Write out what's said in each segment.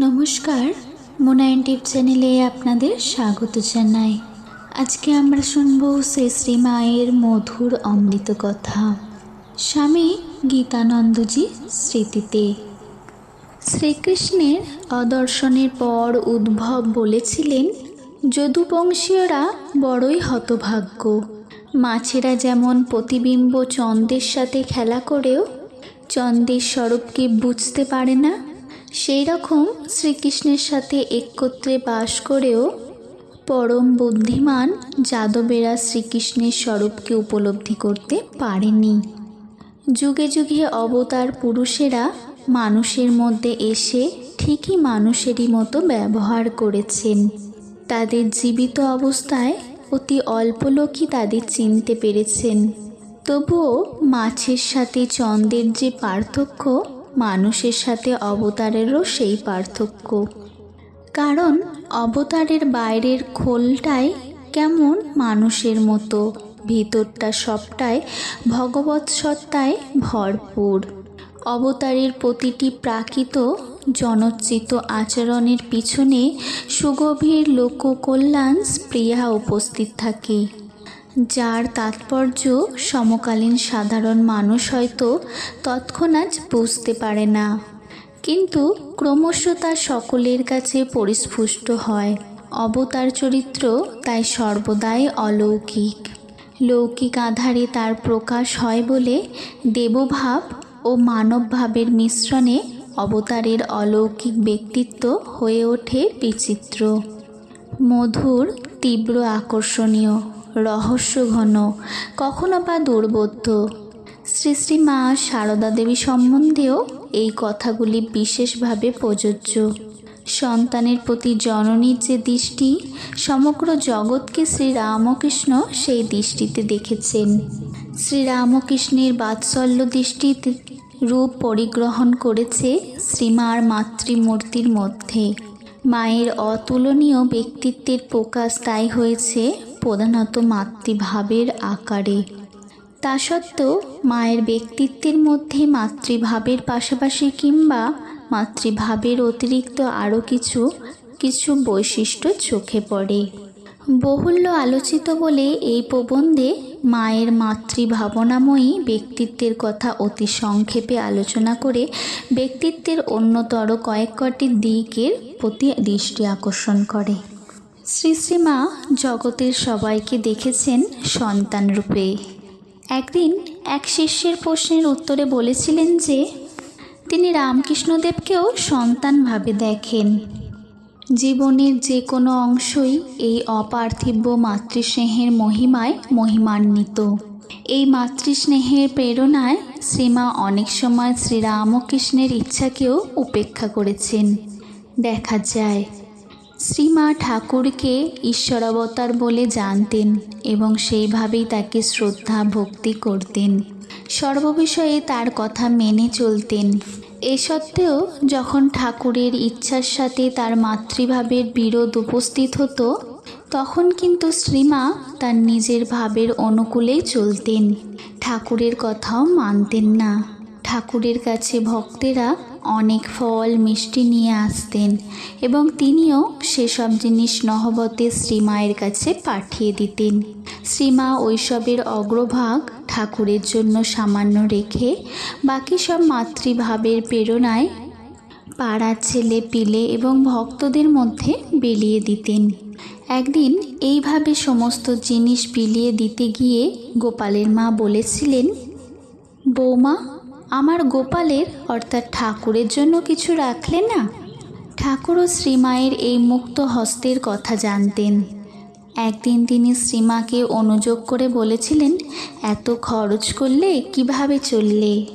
নমস্কার মোনায়ন টিপ চ্যানেলে আপনাদের স্বাগত জানাই। আজকে আমরা শুনব শ্রী মায়ের মধুর অমৃত কথা। স্বামী গীতানন্দজি স্মৃতিতে। শ্রীকৃষ্ণের অদর্শনের পর উদ্ভব বলেছিলেন, যদুবংশীয়রা বড়ই হতভাগ্য। মাছেরা যেমন প্রতিবিম্ব চন্দ্রের সাথে খেলা করেও চন্দ্রের স্বরূপকে বুঝতে পারে না? সেই রকম শ্রীকৃষ্ণের সাথে একত্রে বাস করেও পরম বুদ্ধিমান যাদবেরা শ্রীকৃষ্ণের স্বরূপকে উপলব্ধি করতে পারেনি। যুগে যুগে অবতার পুরুষেরা মানুষের মধ্যে এসে ঠিকই মানুষেরই মতো ব্যবহার করেছেন। তাদের জীবিত অবস্থায় অতি অল্প লোকই তাদের চিনতে পেরেছেন। তবুও মাছের সাথে চন্দ্রের যে পার্থক্য মানুষের সাথে অবতারেরও সেই পার্থক্য। কারণ অবতারের বাইরের খোলটাই কেমন মানুষের মতো, ভিতরটা সবটাই ভগবত সত্তায় ভরপুর। অবতারের প্রতিটি প্রাকৃত জনচিত আচরণের পিছনে সুগভীর লোককল্যাণ স্প্রিয়া উপস্থিত থাকে। যার তাৎপর্য সমকালীন সাধারণ মানুষ হয়তো তৎক্ষণাৎ বুঝতে পারে না। কিন্তু ক্রমশ তা সকলের কাছে পরিস্ফুষ্ট হয়। অবতার চরিত্র তাই সর্বদাই অলৌকিক। লৌকিক আধারে তার প্রকাশ হয় বলে দেবভাব ও মানবভাবের মিশ্রণে অবতারের অলৌকিক ব্যক্তিত্ব হয়ে ওঠে বিচিত্র, মধুর, তীব্র, আকর্ষণীয়। রহস্যঘন, কখনো বা দুর্বোধ্য। শ্রী শ্রী মা সারদা দেবী সম্বন্ধেও এই কথাগুলি বিশেষভাবে প্রযোজ্য। সন্তানের প্রতি জননীর যে দৃষ্টি, সমগ্র জগৎকে শ্রী রামকৃষ্ণ সেই দৃষ্টিতে দেখেছেন। শ্রী রামকৃষ্ণের বাৎসল্য দৃষ্টিতে রূপ পরিগ্রহণ করেছে শ্রীমার মাতৃমূর্তির মধ্যে। মায়ের অতুলনীয় ব্যক্তিত্বের প্রকাশ তাই হয়েছে প্রধানত মাতৃভাবের আকারে। তা সত্ত্বেও মায়ের ব্যক্তিত্বের মধ্যে মাতৃভাবের পাশাপাশি কিংবা মাতৃভাবের অতিরিক্ত আরও কিছু কিছু বৈশিষ্ট্য চোখে পড়ে। বহুল্য আলোচিত বলে এই প্রবন্ধে মায়ের মাতৃভাবনাময়ী ব্যক্তিত্বের কথা অতি সংক্ষেপে আলোচনা করে ব্যক্তিত্বের অন্যতর কয়েক কটি দিকের প্রতি দৃষ্টি আকর্ষণ করে। শ্রী শ্রীমা জগতের সবাইকে দেখেছেন সন্তান রূপে। একদিন এক শিষ্যের প্রশ্নের উত্তরে বলেছিলেন যে, তিনি রামকৃষ্ণদেবকেও সন্তানভাবে দেখেন। জীবনের যে কোনো অংশই এই অপার্থিব্য মাতৃস্নেহের মহিমায় মহিমান্বিত। এই মাতৃস্নেহের প্রেরণায় শ্রীমা অনেক সময় শ্রীরামকৃষ্ণের ইচ্ছাকেও উপেক্ষা করেছেন। দেখা যায়, শ্রীমা ঠাকুরকে ঈশ্বরাবতার বলে জানতেন এবং সেইভাবেই তাকে শ্রদ্ধা ভক্তি করতেন। সর্ববিষয়ে তার কথা মেনে চলতেন। এ সত্ত্বেও যখন ঠাকুরের ইচ্ছার সাথে তার মাতৃভাবের বিরোধ উপস্থিত হতো, তখন কিন্তু শ্রীমা তার নিজের ভাবের অনুকূলেই চলতেন। ঠাকুরের কথাও মানতেন না। ঠাকুরের কাছে ভক্তেরা অনেক ফল, মিষ্টি নিয়ে আসতেন এবং তিনিও সেসব জিনিস নহবতে শ্রীমায়ের কাছে পাঠিয়ে দিতেন। শ্রীমা ওইসবের অগ্রভাগ ঠাকুরের জন্য সামান্য রেখে বাকি সব মাতৃভাবের প্রেরণায় পাড়ার ছেলে, পিলে এবং ভক্তদের মধ্যে বিলিয়ে দিতেন। একদিন এইভাবে সমস্ত জিনিস বিলিয়ে দিতে গিয়ে গোপালের মা বলেছিলেন, বৌমা আমার গোপালের, অর্থাৎ ঠাকুরের জন্য কিছু রাখলে না? ঠাকুরও শ্রীমায়ের এই মুক্ত হস্তের কথা জানতেন। একদিন তিনি শ্রীমাকে অনুযোগ করে বলেছিলেন, এত খরচ করলে কীভাবে চললে?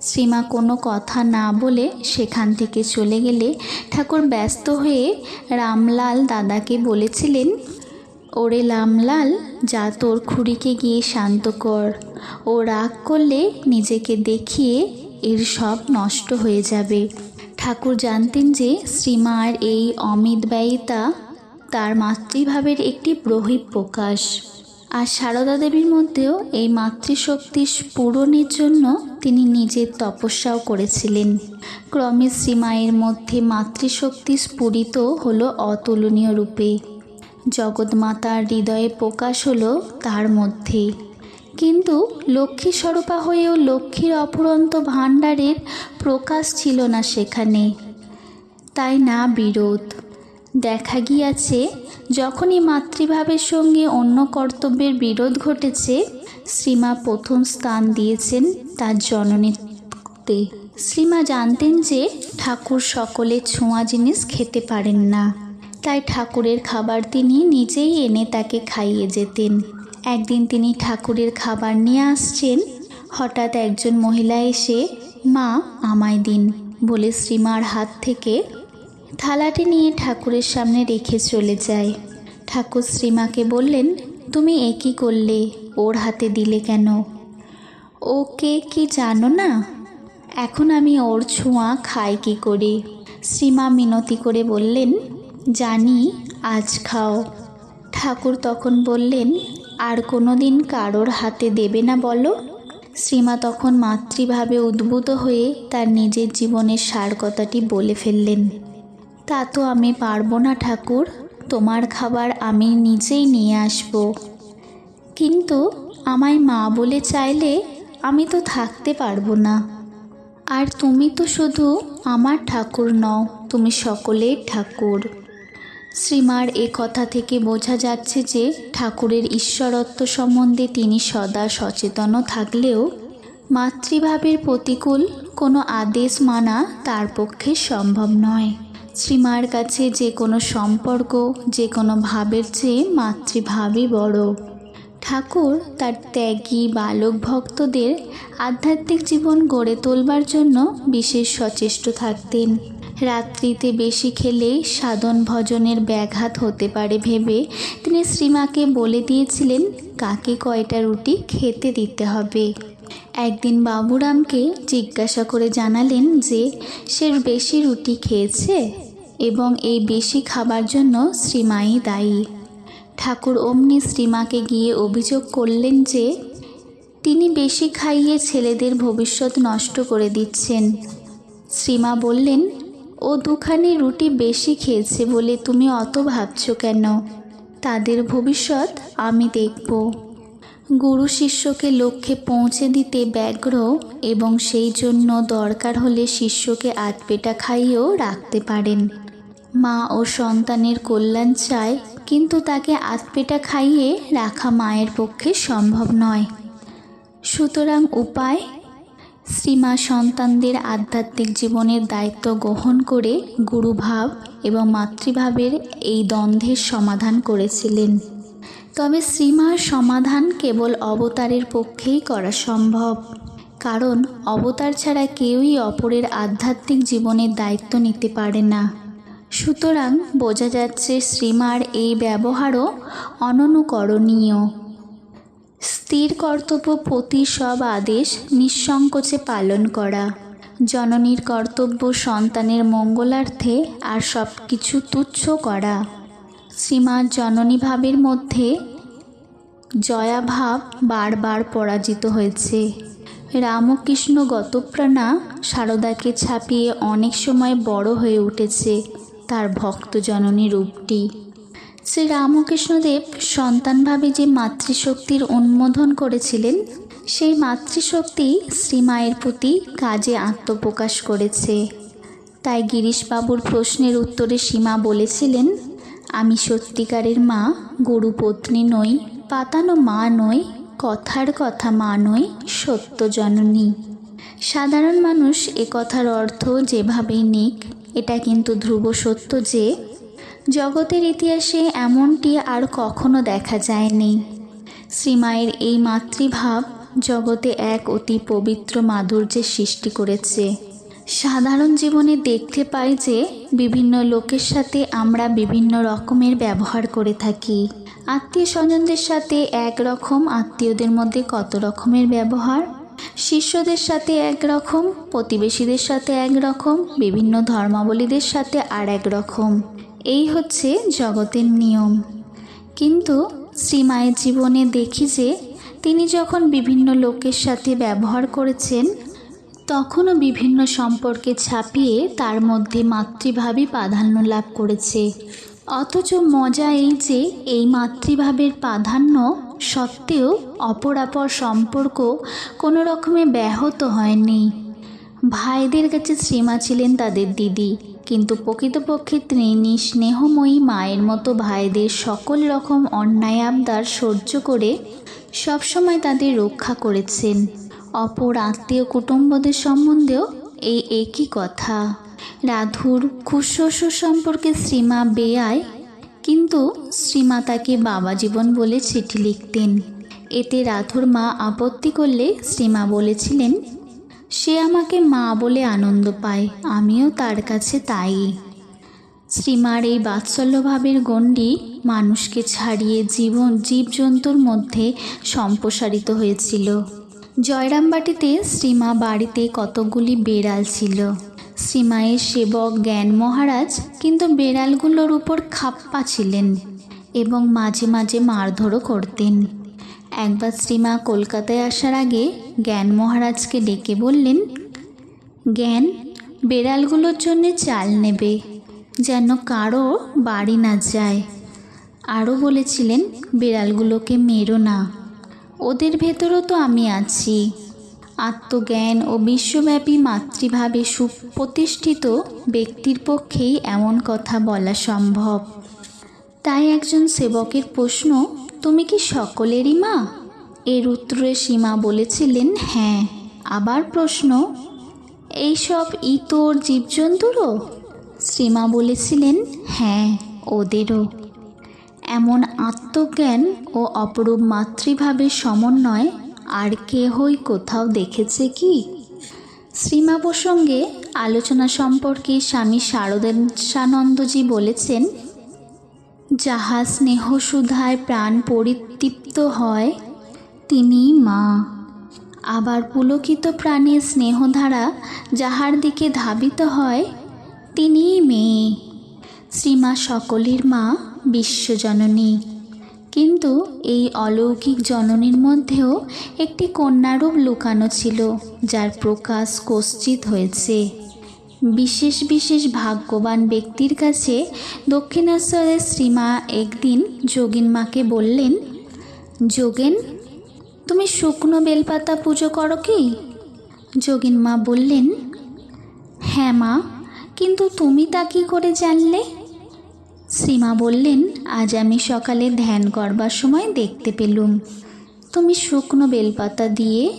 শ্রীমা কোনো কথা না বলে সেখান থেকে চলে গেলে ঠাকুর ব্যস্ত হয়ে রামলাল দাদাকে বলেছিলেন ওরে লামলাল যা তোর খুঁড়িকে গিয়ে শান্ত কর। ও রাগ করলে নিজেকে দেখিয়ে এর সব নষ্ট হয়ে যাবে। ঠাকুর জানতেন যে শ্রীমার এই অমিত ব্যয়িতা তার মাতৃভাবের একটি বহিঃপ্রকাশ আর সারদা দেবীর মধ্যেও এই মাতৃশক্তি পূরণের জন্য তিনি নিজের তপস্যাও করেছিলেন। ক্রমে শ্রীমায়ের মধ্যে মাতৃশক্তি স্ফুরিত হলো অতুলনীয় রূপে। জগৎমাতার হৃদয়ে প্রকাশ হলো তার মধ্যে। কিন্তু লক্ষ্মী স্বরূপা হয়েও লক্ষ্মীর অপুরন্ত ভাণ্ডারের প্রকাশ ছিল না সেখানে। তাই না বিরোধ? দেখা গিয়াছে, যখনই মাতৃভাবের সঙ্গে অন্য কর্তব্যের বিরোধ ঘটেছে, শ্রীমা প্রথম স্থান দিয়েছেন তার জননীতে। শ্রীমা জানতেন যে ঠাকুর সকলে ছোঁয়া জিনিস খেতে পারেন না। তাই ঠাকুরের খাবার তিনি নিজেই এনে তাকে খাইয়ে যেতেন। একদিন তিনি ঠাকুরের খাবার নিয়ে আসছেন। হঠাৎ একজন মহিলা এসে, মা, আমায় দিন। বলে শ্রীমার হাত থেকে থালাটি নিয়ে ঠাকুরের সামনে রেখে চলে যায়। ঠাকুর শ্রীমাকে বললেন, তুমি এ কী করলে? ওর হাতে দিলে কেন? ওকে কি জানো না? এখন আমি ওর ছোঁয়া খাই কি করে? শ্রীমা মিনতি করে বললেন জানি, আজ খাও। ঠাকুর তখন বললেন, আর কোনো দিন কারোর হাতে দেবে না বলো? শ্রীমা তখন মাতৃভাবে উদ্ভূত হয়ে তার নিজের জীবনের সার কথাটি বলে ফেললেন। তা তো আমি পারব না ঠাকুর, তোমার খাবার আমি নিজেই নিয়ে আসব। কিন্তু আমায় মা বলে চাইলে আমি তো থাকতে পারব না। আর তুমি তো শুধু আমার ঠাকুর নও, তুমি সকলের ঠাকুর। শ্রীমার এ কথা থেকে বোঝা যাচ্ছে যে ঠাকুরের ঈশ্বরত্ব সম্বন্ধে তিনি সদা সচেতন থাকলেও মাতৃভাবের প্রতিকূল কোনো আদেশ মানা তার পক্ষে সম্ভব নয়। শ্রীমার কাছে যে কোনো সম্পর্ক, যে কোনো ভাবের চেয়ে মাতৃভাবই বড়। ঠাকুর তার ত্যাগী, বালক ভক্তদের আধ্যাত্মিক জীবন গড়ে তোলবার জন্য বিশেষ সচেষ্ট থাকতেন। রাত্রিতে বেশি খেলে সাধন ভজনের ব্যাঘাত হতে পারে ভেবে তিনি শ্রীমাকে বলে দিয়েছিলেন, কাকে কয়টা রুটি খেতে দিতে হবে? একদিন বাবুরামকে জিজ্ঞাসা করে জানালেন যে, সে বেশি রুটি খেয়েছে এবং এই বেশি খাবার জন্য শ্রীমাই দায়ী। ঠাকুর অমনি শ্রীমাকে গিয়ে অভিযোগ করলেন যে, তিনি বেশি খাইয়ে ছেলেদের ভবিষ্যৎ নষ্ট করে দিচ্ছেন। শ্রীমা বললেন ও দুখানি রুটি বেশি খেয়েছে বলে তুমি অত ভাবছ কেন? তাদের ভবিষ্যৎ আমি দেখব। গুরু শিষ্যকে লক্ষ্যে পৌঁছে দিতে ব্যগ্র এবং সেই জন্য দরকার হলে শিষ্যকে আধপেটা খাইয়েও রাখতে পারেন। মা ও সন্তানের কল্যাণ চায়, কিন্তু তাকে আধপেটা খাইয়ে রাখা মায়ের পক্ষে সম্ভব নয়। সুতরাং উপায় শ্রীমা সন্তানদের আধ্যাত্মিক জীবনের দায়িত্ব গ্রহণ করে গুরুভাব এবং মাতৃভাবের এই দ্বন্দ্বের সমাধান করেছিলেন। তবে শ্রীমার সমাধান কেবল অবতারের পক্ষেই করা সম্ভব। কারণ অবতার ছাড়া কেউই অপরের আধ্যাত্মিক জীবনের দায়িত্ব নিতে পারে না। সুতরাং বোঝা যাচ্ছে শ্রীমার এই ব্যবহারও অননুকরণীয়। স্থির কর্তব্য প্রতি সব আদেশ নিঃসংকোচে পালন করা। জননীর কর্তব্য সন্তানের মঙ্গলার্থে আর সব কিছু তুচ্ছ করা। শ্রীমার জননী ভাবের মধ্যে জয়াভাব বারবার পরাজিত হয়েছে। রামকৃষ্ণ গতপ্রাণা সারদাকে ছাপিয়ে অনেক সময় বড় হয়ে উঠেছে তার ভক্ত জননী রূপটি। শ্রী রামকৃষ্ণদেব সন্তানভাবে যে মাতৃশক্তির উন্মোধন করেছিলেন, সেই মাতৃশক্তি শ্রীমায়ের প্রতি কাজে আত্মপ্রকাশ করেছে। তাই গিরিশবাবুর প্রশ্নের উত্তরে সীমা বলেছিলেন, আমি সত্যিকারের মা, গুরুপত্নী নই, পাতানো মা নই, কথার কথা মা নই সত্য জননী সাধারণ মানুষ এ কথার অর্থ যেভাবেই নিক, এটা কিন্তু ধ্রুব সত্য যে জগতের ইতিহাসে এমনটি আর কখনো দেখা যায়নি। শ্রীমায়ের এই মাতৃভাব জগতে এক অতি পবিত্র মাধুর্যের সৃষ্টি করেছে। সাধারণ জীবনে দেখতে পাই যে বিভিন্ন লোকের সাথে আমরা বিভিন্ন রকমের ব্যবহার করে থাকি। আত্মীয় স্বজনদের সাথে এক রকম, আত্মীয়দের মধ্যে কত রকমের ব্যবহার? শিষ্যদের সাথে এক রকম, প্রতিবেশীদের সাথে এক রকম, বিভিন্ন ধর্মাবলীদের সাথে আর এক রকম। এই হচ্ছে জগতের নিয়ম। কিন্তু শ্রীমায়ের জীবনে দেখি যে তিনি যখন বিভিন্ন লোকের সাথে ব্যবহার করেছেন, তখনও বিভিন্ন সম্পর্কে ছাপিয়ে তার মধ্যে মাতৃভাবই প্রাধান্য লাভ করেছে। অথচ মজা এই যে এই মাতৃভাবের প্রাধান্য সত্ত্বেও অপরাপর সম্পর্ক কোনো রকমে ব্যাহত হয়নি। ভাইদের কাছে শ্রীমা ছিলেন তাদের দিদি। কিন্তু প্রকৃতপক্ষে তিনি স্নেহময়ী মায়ের মতো ভাইদের সকল রকম অন্যায় আবদার সহ্য করে সবসময় তাদের রক্ষা করেছেন। অপর আত্মীয় কুটুম্বদের সম্বন্ধেও এই একই কথা। রাধুর খুশশ্বশুর সম্পর্কে শ্রীমা বেয়ায় কিন্তু শ্রীমা তাকে বাবা জীবন বলে চিঠি লিখতেন। এতে রাধুর মা আপত্তি করলে শ্রীমা বলেছিলেন সে আমাকে মা বলে আনন্দ পায়, আমিও তার কাছে তাই। শ্রীমার এই বাৎসল্যভাবের গণ্ডি মানুষকে ছাড়িয়ে জীবন জীবজন্তুর মধ্যে সম্প্রসারিত হয়েছিল। জয়রামবাটিতে শ্রীমা বাড়িতে কতকগুলি বেড়াল ছিল। শ্রীমায়ের সেবক জ্ঞান মহারাজ কিন্তু বেড়ালগুলোর উপর খাপ্পা ছিলেন এবং মাঝে মাঝে মারধরও করতেন। একবার শ্রীমা কলকাতায় আসার আগে জ্ঞান মহারাজকে ডেকে বললেন, জ্ঞান, বেড়ালগুলোর জন্য চাল নেবে, যেন কারও বাড়ি না যায়। আরও বলেছিলেন, বেড়ালগুলোকে মেরো না, ওদের ভেতরও তো আমি আছি। আত্মজ্ঞান ও বিশ্বব্যাপী মাতৃভাবে সুপ্রতিষ্ঠিত ব্যক্তির পক্ষেই এমন কথা বলা সম্ভব। তাই একজন সেবকের প্রশ্ন তুমি কি সকলেরই মা? এর উত্তরে সীমা বলেছিলেন হ্যাঁ। আবার প্রশ্ন, এইসব ইতর জীবজন্তুরও? শ্রীমা বলেছিলেন হ্যাঁ ওদেরও। এমন আত্মজ্ঞান ও অপরূপ মাতৃভাবের সমন্বয় আর কেহই কোথাও দেখেছে কি? শ্রীমা প্রসঙ্গে আলোচনা সম্পর্কে স্বামী শারদানন্দজি বলেছেন যাহা স্নেহ সুধায় প্রাণ পরিতৃপ্ত হয় তিনি মা। আবার পুলকিত প্রাণের স্নেহধারা যাহার দিকে ধাবিত হয়, তিনিই মেয়ে। শ্রীমা সকলের মা বিশ্বজননী। কিন্তু এই অলৌকিক জননীর মধ্যেও একটি কন্যারূপ লুকানো ছিল, যার প্রকাশ কশ্চিত হয়েছে। বিশেষ বিশেষ ভাগ্যবান ব্যক্তির কাছে দক্ষিণেশ্বরের শ্রীমা একদিন যোগিন মাকে বললেন, যোগেন, তুমি শুকনো বেলপাতা পুজো করো কি? যোগিন মা বললেন হ্যাঁ মা, কিন্তু তুমি তা কী করে জানলে? শ্রীমা বললেন, আজ আমি সকালে ধ্যান করবার সময় দেখতে পেলুম। তুমি শুকনো বেলপাতা দিয়ে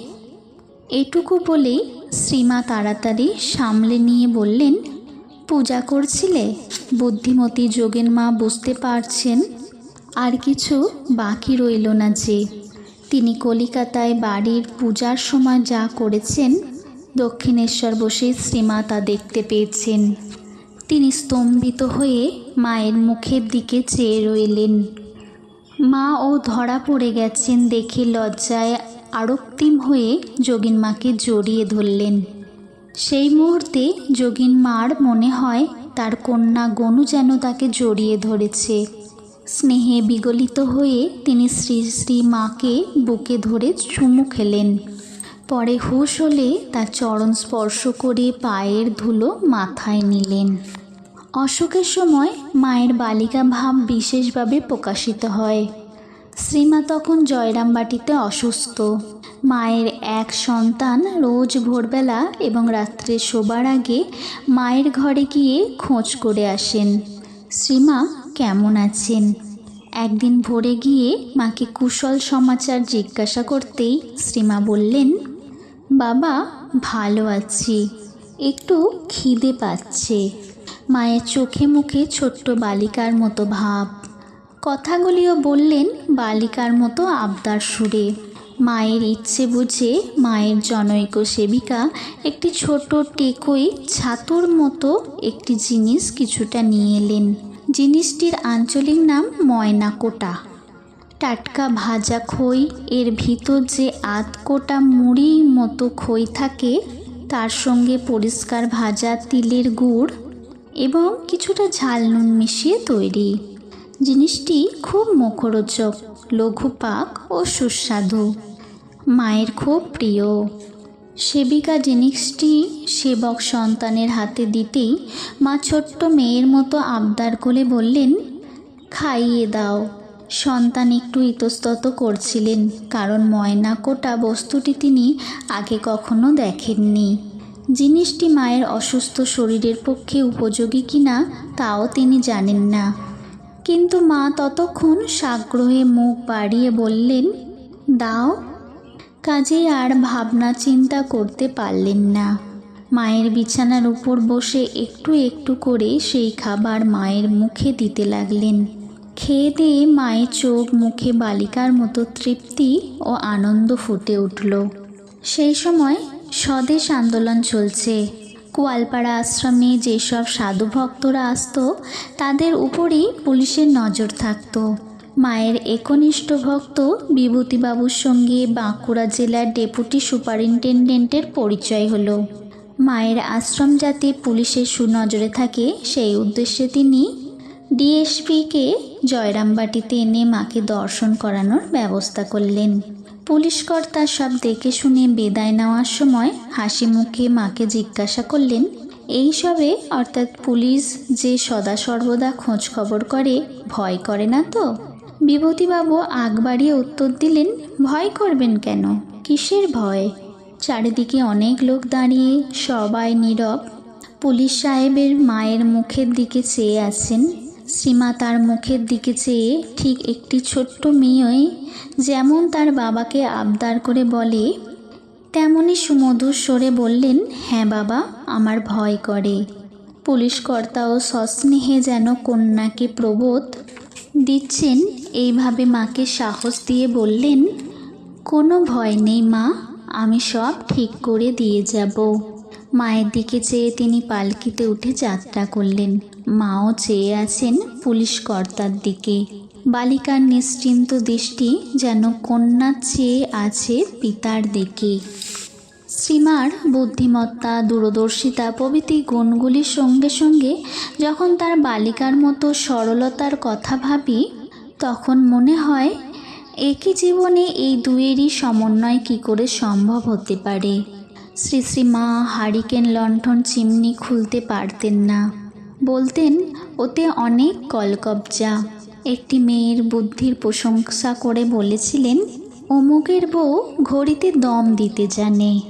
এটুকু বলেই শ্রীমা তাড়াতাড়ি সামলে নিয়ে বললেন, পূজা করছিলে? বুদ্ধিমতী যোগেন মা বুঝতে পারছেন। আর কিছু বাকি রইল না যে। তিনি কলিকাতায় বাড়ির পূজার সময় যা করেছেন, দক্ষিণেশ্বর বসে শ্রীমা তা দেখতে পেয়েছেন। তিনি স্তম্ভিত হয়ে মায়ের মুখের দিকে চেয়ে রইলেন। মা ও ধরা পড়ে গেছেন দেখে লজ্জায় আরক্তিম হয়ে যোগিন মাকে জড়িয়ে ধরলেন। সেই মুহূর্তে যোগিন মার মনে হয় তার কন্যা গনু যেন তাকে জড়িয়ে ধরেছে। স্নেহে বিগলিত হয়ে তিনি শ্রী শ্রী মাকে বুকে ধরে চুমু খেলেন। পরে হুশ হলে তার চরণ স্পর্শ করে পায়ের ধুলো মাথায় নিলেন। অসুখের সময় মায়ের বালিকা ভাব বিশেষভাবে প্রকাশিত হয়। শ্রীমা তখন জয়রামবাটিতে অসুস্থ। মায়ের এক সন্তান রোজ ভোরবেলা এবং রাত্রে শোবার আগে মায়ের ঘরে গিয়ে খোঁজ করে আসেন। শ্রীমা কেমন আছেন? একদিন ভোরে গিয়ে মাকে কুশল সমাচার জিজ্ঞাসা করতেই শ্রীমা বললেন, বাবা, ভালো আছি। একটু খিদে পাচ্ছে। মায়ের চোখে মুখে ছোট্ট বালিকার মতো ভাব। কথাগুলিও বললেন বালিকার মতো আবদার সুরে। মায়ের ইচ্ছে বুঝে মায়ের জনৈক সেবিকা একটি ছোট টেকই ছাতুর মতো একটি জিনিস কিছুটা নিয়ে এলেন। জিনিসটির আঞ্চলিক নাম ময়নাকোটা। টাটকা ভাজা খই, এর ভিতর যে আধকোটা মুড়ি মতো খই থাকে, তার সঙ্গে পরিষ্কার ভাজা তিলের গুড় এবং কিছুটা ঝাল নুন মিশিয়ে তৈরি। জিনিসটি খুব মুখরোচক লঘু পাক ও সুস্বাদু। মায়ের খুব প্রিয়। সেবিকা জিনিসটি সেবক সন্তানের হাতে দিতেই মা ছোট্ট মেয়ের মতো আবদার করে বললেন, খাইয়ে দাও। সন্তান একটু ইতস্তত করছিলেন, কারণ ময়না কোটা বস্তুটি তিনি আগে কখনো দেখেননি। জিনিসটি মায়ের অসুস্থ শরীরের পক্ষে উপযোগী কিনা, তাও তিনি জানেন না। কিন্তু মা ততক্ষণ সাগ্রহে মুখ বাড়িয়ে বললেন, দাও। কাজেই আর ভাবনা চিন্তা করতে পারলেন না। মায়ের বিছানার উপর বসে একটু একটু করে সেই খাবার মায়ের মুখে দিতে লাগলেন। খেয়ে দিয়ে মায়ের চোখ মুখে বালিকার মতো তৃপ্তি ও আনন্দ ফুটে উঠল। সেই সময় স্বদেশ আন্দোলন চলছে। কোয়ালপাড়া আশ্রমে যেসব সাধু ভক্তরা আসতো, তাদের উপরেই পুলিশের নজর থাকতো। মায়ের একনিষ্ঠ ভক্ত বিভূতিবাবুর সঙ্গে বাঁকুড়া জেলার ডেপুটি সুপারিনটেন্ডেন্টের পরিচয় হলো। মায়ের আশ্রম যাতে পুলিশের সুনজরে থাকে, সেই উদ্দেশ্যে তিনি ডিএসপিকে জয়রামবাটিতে এনে মাকে দর্শন করানোর ব্যবস্থা করলেন। পুলিশ কর্তা সব দেখে শুনে বেদায় নেওয়ার সময় হাসি মুখে মাকে জিজ্ঞাসা করলেন, এই সবে? অর্থাৎ পুলিশ যে সদা সর্বদা খোঁজ খবর করে, ভয় করে না তো? বিভূতিবাবু আগ বাড়িয়ে উত্তর দিলেন, ভয় করবেন কেন? কিসের ভয়? চারিদিকে অনেক লোক দাঁড়িয়ে সবাই নীরব। পুলিশ সাহেবের মায়ের মুখের দিকে চেয়ে আছেন শ্রীমা তার মুখের দিকে চেয়ে ঠিক একটি ছোট্ট মেয়ে যেমন তার বাবাকে আবদার করে বলে তেমনই সুমধুর স্বরে বললেন হ্যাঁ বাবা, আমার ভয় করে। পুলিশ ও সস্নেহে যেন কন্যাকে প্রবোধ দিচ্ছেন, এইভাবে মাকে সাহস দিয়ে বললেন, কোনো ভয় নেই মা, আমি সব ঠিক করে দিয়ে যাব। মায়ের দিকে চেয়ে তিনি পালকিতে উঠে যাত্রা করলেন। মাও চেয়ে আছেন পুলিশ কর্তার দিকে। বালিকার নিশ্চিন্ত দৃষ্টি যেন কন্যার চেয়ে আছে পিতার দিকে। শ্রীমার বুদ্ধিমত্তা, দূরদর্শিতা প্রভৃতি গুণগুলির সঙ্গে সঙ্গে যখন তার বালিকার মতো সরলতার কথা ভাবি, তখন মনে হয়, একই জীবনে এই দুয়েরই সমন্বয় কি করে সম্ভব হতে পারে? শ্রী শ্রী মা হারিকেন লণ্ঠন চিমনি খুলতে পারতেন না। বলতেন, ওতে অনেক কলকবজা। একটি মেয়ের বুদ্ধির প্রশংসা করে বলেছিলেন, অমুকের বউ ঘড়িতে দম দিতে জানে।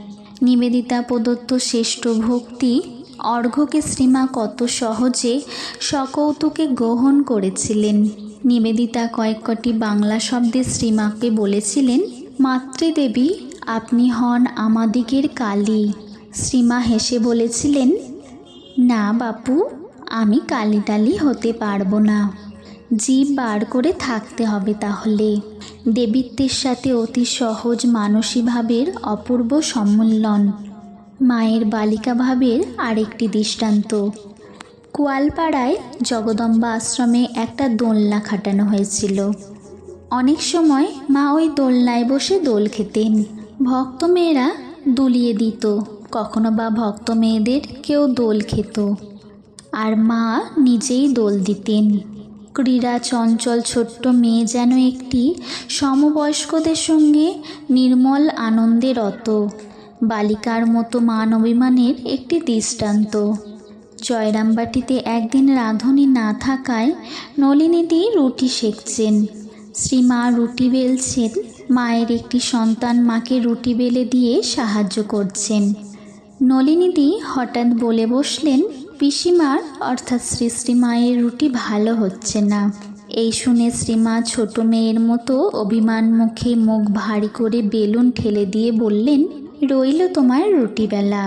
নিবেদিতা প্রদত্ত শ্রেষ্ঠ ভক্তি অর্ঘ্যকে শ্রীমা কত সহজে সকৌতুকে গ্রহণ করেছিলেন। নিবেদিতা কয়েক কটি বাংলা শব্দে শ্রীমাকে বলেছিলেন, মাতৃদেবী, আপনি হন আমাদিগের কালী। শ্রীমা হেসে বলেছিলেন, না বাপু। আমি কালিটালি হতে পারব না। জীব বার করে থাকতে হবে তাহলে। দেবীত্বের সাথে অতি সহজ মানসী ভাবের অপূর্ব সম্মিলন। মায়ের বালিকা ভাবের আরেকটি দৃষ্টান্ত। কোয়ালপাড়ায় জগদম্বা আশ্রমে একটা দোলনা খাটানো হয়েছিল। অনেক সময় মা ওই দোলনায় বসে দোল খেতেন। ভক্ত মেয়েরা দুলিয়ে দিত। কখনো বা ভক্ত মেয়েদের কেউ দোল খেত। আর মা নিজেই দোল দিতেন। ক্রীড়া চঞ্চল ছোট্ট মেয়ে যেন একটি সমবয়স্কদের সঙ্গে নির্মল আনন্দে রত। বালিকার মতো মান অভিমানের একটি দৃষ্টান্ত। জয়রামবাটিতে একদিন রাঁধুনি না থাকায় নলিনীদি রুটি সেঁকছেন শ্রীমা রুটি বেলছেন, মায়ের একটি সন্তান মাকে রুটি বেলে দিয়ে সাহায্য করছেন। নলিনীদি হঠাৎ বলে বসলেন পিসিমার, অর্থাৎ শ্রী শ্রীমায়ের রুটি ভালো হচ্ছে না। এই শুনে শ্রীমা ছোট মেয়ের মতো অভিমান মুখে মুখ ভারী করে বেলুন ঠেলে দিয়ে বললেন, রইল তোমার রুটি বেলা।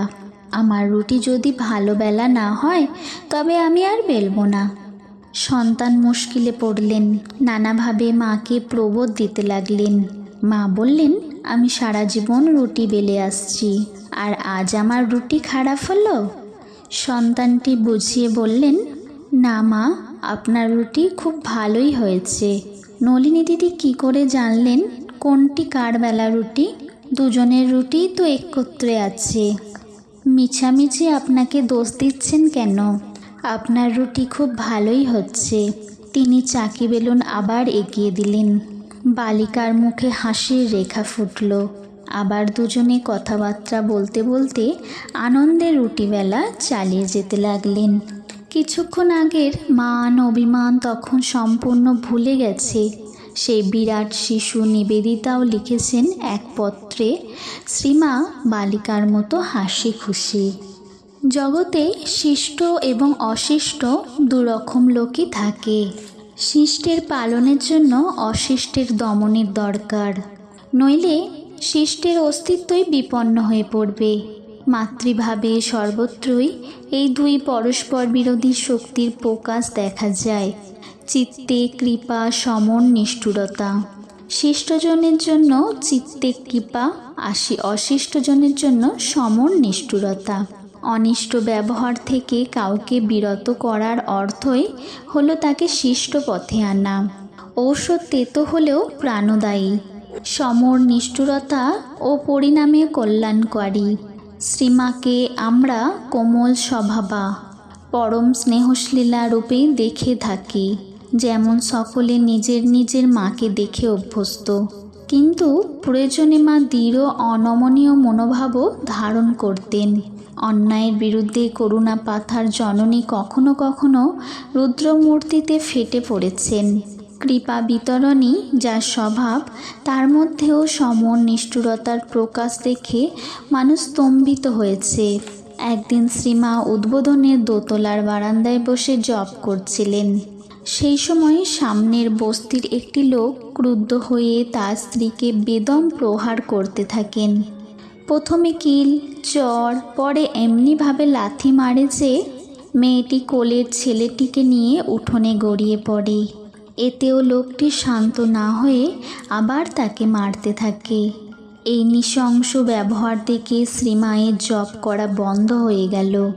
আমার রুটি যদি ভালো বেলা না হয়, তবে আমি আর বেলবো না। সন্তান মুশকিলে পড়লেন, নানাভাবে মাকে প্রবোধ দিতে লাগলেন। মা বললেন, আমি সারা জীবন রুটি বেলে আসছি, আর আজ আমার রুটি খারাপ হলো? সন্তানটি বুঝিয়ে বললেন, না মা, আপনার রুটি খুব ভালোই হয়েছে। নলিনী দিদি কী করে জানলেন কোনটি কার বেলা রুটি? দুজনের রুটি তো একত্রে আছে। মিছামিছি আপনাকে দোষ দিচ্ছেন কেন? আপনার রুটি খুব ভালোই হচ্ছে। তিনি চাকি বেলুন আবার এগিয়ে দিলেন। বালিকার মুখে হাসির রেখা ফুটল। আবার দুজনে কথাবার্তা বলতে বলতে আনন্দের রুটিবেলা চালিয়ে যেতে লাগলেন। কিছুক্ষণ আগের মান অভিমান তখন সম্পূর্ণ ভুলে গেছে। সেই বিরাট শিশু নিবেদিতাও লিখেছেন এক পত্রে, শ্রীমা বালিকার মতো হাসি খুশি। জগতে শিষ্ট এবং অশিষ্ট দুরকম লোকই থাকে। শিষ্টের পালনের জন্য অশিষ্টের দমনের দরকার। নইলে শিষ্টের অস্তিত্বই বিপন্ন হয়ে পড়বে। মাতৃভাবে সর্বত্রই এই দুই পরস্পর বিরোধী শক্তির প্রকাশ দেখা যায়। চিত্তে কৃপা, সমন, নিষ্ঠুরতা। শিষ্টজনের জন্য চিত্তে কৃপা, আসি অশিষ্টজনের জন্য সমন, নিষ্ঠুরতা। অনিষ্ট ব্যবহার থেকে কাউকে বিরত করার অর্থই হলো তাকে শিষ্ট পথে আনা। ঔষধ তেতো হলেও প্রাণদায়ী। সমর নিষ্ঠুরতা ও পরিণামে কল্যাণকারী। শ্রীমাকে আমরা কোমল স্বভাবা, পরম স্নেহশলীলা রূপে দেখে থাকি, যেমন সকলে নিজের নিজের মাকে দেখে অভ্যস্ত। কিন্তু প্রয়োজনে মা দৃঢ়, অনমনীয় মনোভাবও ধারণ করতেন। অন্যায়ের বিরুদ্ধে করুণা পাথার জননী কখনো কখনো রুদ্রমূর্তিতে ফেটে পড়েছেন। কৃপা বিতরণী, যার স্বভাব, তার মধ্যেও সমন নিষ্ঠুরতার প্রকাশ দেখে মানুষ স্তম্ভিত হয়েছে। একদিন শ্রীমা উদ্বোধনের দোতলার বারান্দায় বসে জপ করছিলেন। সেই সময় সামনের বস্তির একটি লোক ক্রুদ্ধ হয়ে তার স্ত্রীকে বেদম প্রহার করতে থাকেন। প্রথমে কিল, চর, পরে এমনিভাবে লাথি মারে যে, মেয়েটি কোলের ছেলেটিকে নিয়ে উঠোনে গড়িয়ে পড়ে। এতেও লোকটি শান্ত না হয়ে আবার তাকে মারতে থাকে। এই নৃশংস ব্যবহার দেখে শ্রীমায়ের জপ করা বন্ধ হয়ে গেল।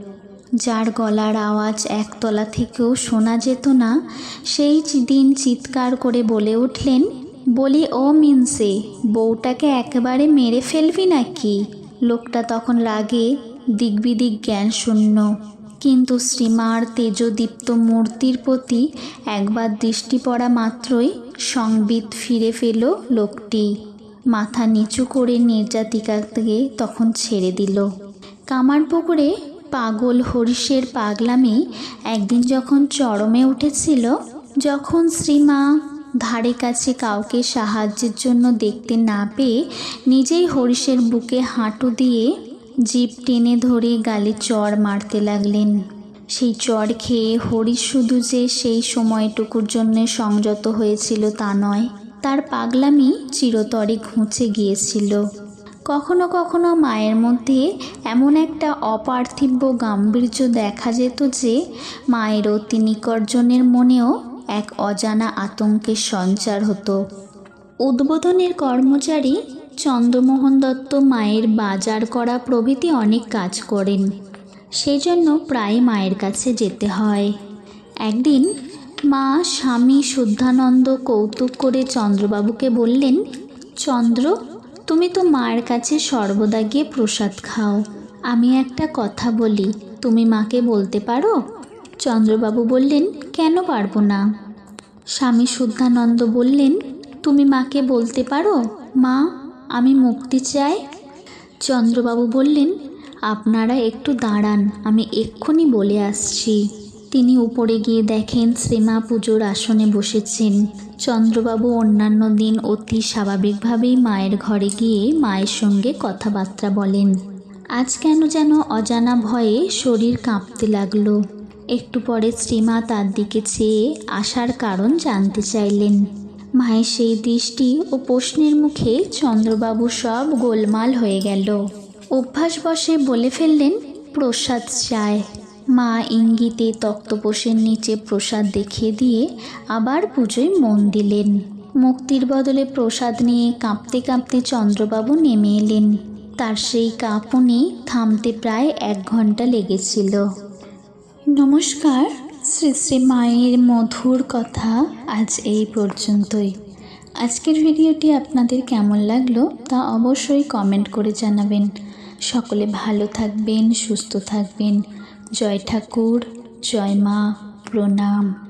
যার গলার আওয়াজ একতলা থেকেও শোনা যেত না, সেই দিন চিৎকার করে বলে উঠলেন, বলি, ও মিনসে, বউটাকে একেবারে মেরে ফেলবি নাকি? লোকটা তখন লাগে দিগ্বিদিক জ্ঞান শূন্য কিন্তু শ্রীমার তেজদীপ্ত মূর্তির প্রতি একবার দৃষ্টি পড়া মাত্রই সংবিত ফিরে ফেল লোকটি। মাথা নিচু করে নির্যাতিকাকে তখন ছেড়ে দিল। কামারপুকুরে পাগল হরিষের পাগলামি একদিন যখন চরমে উঠেছিল, যখন শ্রীমা ধারে কাছে কাউকে সাহায্যের জন্য দেখতে না পেয়ে নিজেই হরিষের বুকে হাঁটু দিয়ে জিপ টেনে ধরে গালে চড় মারতে লাগলেন। সেই চড় খেয়ে হরিশ শুধু যে সেই সময়টুকুর জন্য সংযত হয়েছিল তা নয়, তার পাগলামি চিরতরে ঘুঁচে গিয়েছিল। কখনো কখনো মায়ের মধ্যে এমন একটা অপার্থিব্য গাম্ভীর্য দেখা যেত যে, মায়ের অতি নিকর্জনের মনেও এক অজানা আতঙ্কের সঞ্চার হতো। উদ্বোধনের কর্মচারী চন্দ্রমোহন দত্ত মায়ের বাজার করা প্রভৃতি অনেক কাজ করেন। সেজন্য প্রায় মায়ের কাছে যেতে হয়। একদিন মা স্বামী শুদ্ধানন্দ কৌতুক করে চন্দ্রবাবুকে বললেন, চন্দ্র, তুমি তো মায়ের কাছে সর্বদা গিয়ে প্রসাদ খাও। আমি একটা কথা বলি, তুমি মাকে বলতে পারো? চন্দ্রবাবু বললেন, কেন পারব না? স্বামী শুদ্ধানন্দ বললেন, তুমি মাকে বলতে পারো? মা আমি মুক্তি চাই? চন্দ্রবাবু বললেন, আপনারা একটু দাঁড়ান, আমি এক্ষুনি বলে আসছি। তিনি উপরে গিয়ে দেখেন শ্রীমা পুজোর আসনে বসেছেন। চন্দ্রবাবু অন্যান্য দিন অতি স্বাভাবিকভাবেই মায়ের ঘরে গিয়ে মায়ের সঙ্গে কথাবার্তা বলেন। আজ কেন যেন অজানা ভয়ে শরীর কাঁপতে লাগল। একটু পরে শ্রীমা তার দিকে চেয়ে আসার কারণ জানতে চাইলেন। মায়ের সেই দৃষ্টি ও প্রশ্নের মুখে চন্দ্রবাবু সব গোলমাল হয়ে গেল। অভ্যাসবশে বলে ফেললেন, প্রসাদ চায় মা ইঙ্গিতে তক্তপোষের নিচে প্রসাদ দেখিয়ে দিয়ে আবার পুজোয় মন দিলেন। মুক্তির বদলে প্রসাদ নিয়ে কাঁপতে কাঁপতে চন্দ্রবাবু নেমে এলেন। তার সেই কাঁপুনি থামতে প্রায় এক ঘণ্টা লেগেছিল। নমস্কার। শ্রী শ্রী মায়ের মধুর কথা আজ এই পর্যন্তই। আজকের ভিডিওটি আপনাদের কেমন লাগল তা অবশ্যই কমেন্ট করে জানাবেন। সকলে ভালো থাকবেন, সুস্থ থাকবেন। জয় ঠাকুর, জয় মা, প্রণাম।